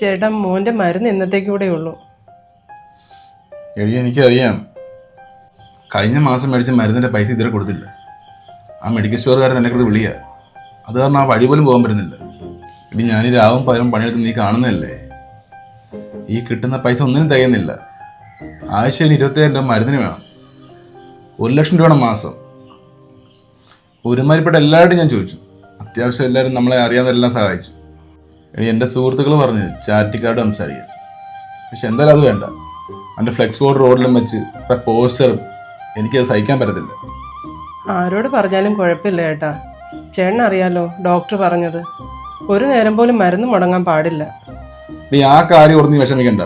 ചേട്ടാ മോന്റെ മരുന്ന് ഇന്നത്തേക്ക് കൂടെ ഉള്ളൂ. എടി എനിക്കറിയാം. കഴിഞ്ഞ മാസം മേടിച്ച മരുന്നിന്റെ പൈസ ഇതുവരെ കൊടുത്തില്ല. ആ മെഡിക്കൽ സ്റ്റോറുകാരൻ എന്നെ കൂടെ വിളിയ. അത് കാരണം ആ വഴി പോലും പോകാൻ പറ്റുന്നില്ല. എടി ഞാൻ ഈ രാവും പകരം പണിയെടുത്ത് നീ കാണുന്നതല്ലേ? ഈ കിട്ടുന്ന പൈസ ഒന്നിനും തികയുന്നില്ല. ആഴ്ചയിൽ ഇരുപത്തിയായിരം രൂപ മരുന്നിന് വേണം. ഒരു ലക്ഷം രൂപയാണ് മാസം. ഒരുമാതിരിപ്പെട്ട എല്ലാവരുടെയും ഞാൻ ചോദിച്ചു. അത്യാവശ്യം എല്ലാവരും നമ്മളെ അറിയാതെല്ലാം സഹായിച്ചു. എടി എന്റെ സുഹൃത്തുക്കൾ പറഞ്ഞു ചാറ്റിക്കാട് സംസാരിക്കാം. പക്ഷെ എന്തായാലും അത് വേണ്ട. എന്റെ ഫ്ലെക്സ് ബോർഡ് റോഡിലും വെച്ച് ഇവിടെ പോസ്റ്ററും എനിക്കത് സഹിക്കാൻ പറ്റത്തില്ല. ആരോട് പറഞ്ഞാലും കുഴപ്പമില്ല ചേട്ടാ ചേട്ടൻ അറിയാലോ ഡോക്ടർ പറഞ്ഞത്. ഒരു നേരം പോലും മരുന്ന് മുടങ്ങാൻ പാടില്ല. നീ ആ കാര്യം ഓർത്ത് നീ വിഷമിക്കണ്ട.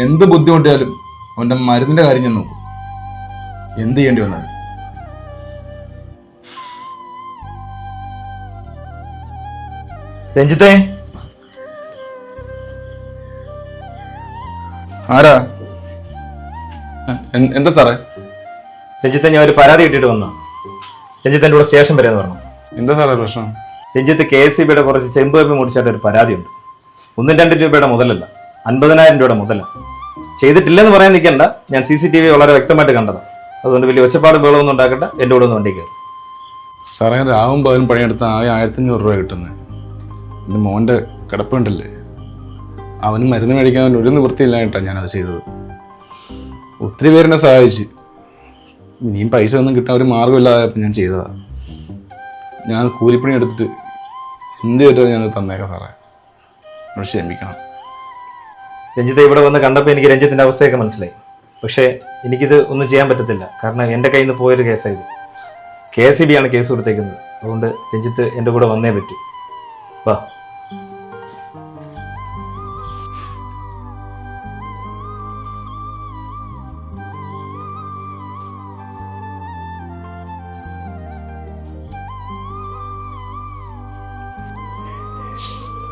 എന്ത് ബുദ്ധിമുട്ടിയാലും അവന്റെ മരുന്നിന്റെ കാര്യം ഞാൻ നോക്കും. എന്ത് ചെയ്യേണ്ടി വന്നാലും. രഞ്ജിത്തെ ആരാ? എന്താ സാറേ? രഞ്ജിത്തെ ഞാൻ ഒരു പരാതി കിട്ടിയിട്ട് വന്നു. രഞ്ജിത്ത് എന്റെ കൂടെ സ്റ്റേഷൻ വരെ എന്ന് പറഞ്ഞു. എന്താ സാറേ പ്രശ്നം? രഞ്ജിത്ത് കെ എസ് സി ബിയുടെ കുറച്ച് ചെമ്പ് കപ്പി മുടിച്ചായിട്ട് ഒരു പരാതിയുണ്ട്. ഒന്നും രണ്ടും രൂപയുടെ മുതലല്ല. അൻപതിനായിരം രൂപയുടെ മുതലാണ് ചെയ്തിട്ടില്ലെന്ന് പറയാൻ നിൽക്കണ്ട. ഞാൻ സി സി ടി വി വളരെ വ്യക്തമായിട്ട് കണ്ടതാണ് അതുകൊണ്ട് വലിയ ഒച്ചപ്പാട് ബഹളമൊന്നും ഉണ്ടാക്കണ്ട. എന്റെ കൂടെ ഒന്ന് വണ്ടി കയറി. സാറേ രാവും പകലും പണിയെടുത്താൽ ആകെ ആയിരത്തഞ്ഞൂറ് രൂപ കിട്ടുന്നത് എന്റെ മോന്റെ കിടപ്പുണ്ടല്ലേ? അവന് മരുന്ന് മേടിക്കാൻ ഒരു നിവൃത്തിയില്ലായിട്ടാണ് ഞാനത് ചെയ്തത്. ഒത്തിരി പേരെന്നെ സഹായിച്ച്. ഇനിയും പൈസ ഒന്നും കിട്ടാൻ ഒരു മാർഗമില്ലാതെ ഞാൻ ചെയ്തതാണ് ഞാൻ കൂലിപ്പണി എടുത്തിട്ട് എന്ത് ചെയ്തിട്ട് ഞാൻ തന്നേക്കാം സാറേ? ക്ഷമിക്കണം. രഞ്ജിത്തെ ഇവിടെ വന്ന് കണ്ടപ്പോൾ എനിക്ക് രഞ്ജിത്തിന്റെ അവസ്ഥയൊക്കെ മനസ്സിലായി. പക്ഷേ എനിക്കിത് ഒന്നും ചെയ്യാൻ പറ്റത്തില്ല. കാരണം എന്റെ കയ്യിൽ നിന്ന് പോയൊരു കേസായത് കെ എസ് സി ബി ആണ് കേസ് കൊടുത്തേക്കുന്നത്. അതുകൊണ്ട് രഞ്ജിത്ത് എന്റെ കൂടെ വന്നേ പറ്റൂ. വാ.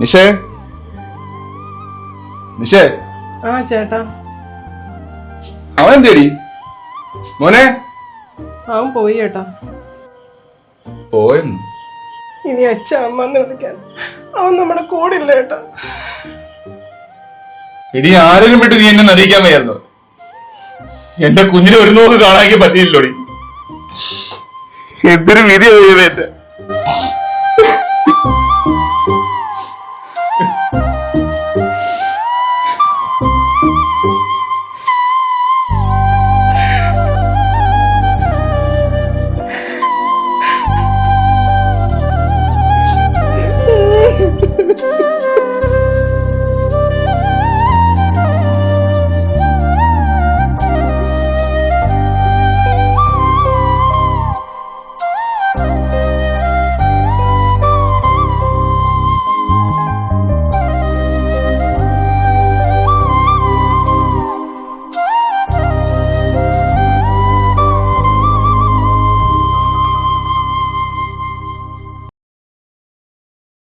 നിഷേ? നിഷേ? ആ ചേട്ടാ. അവൻ എന്തേടി? മോനെ? അവൻ പോയി ചേട്ടാ. പോയെന്ന്. ഇനി അച്ഛ അമ്മ എന്ന് വിളിക്കാൻ. അവൻ നമ്മുടെ കൂടെ ഇല്ല ചേട്ടാ. ഇനി ആരെങ്കിലും വിട്ട് നീ എന്നെ നടിക്കാൻ വയ്യായിരുന്നു? എന്റെ കുഞ്ഞിനെ ഒരു നോക്ക് കാണാൻ പറ്റിയില്ലോടി. എന്തൊരു വിധി എന്റെ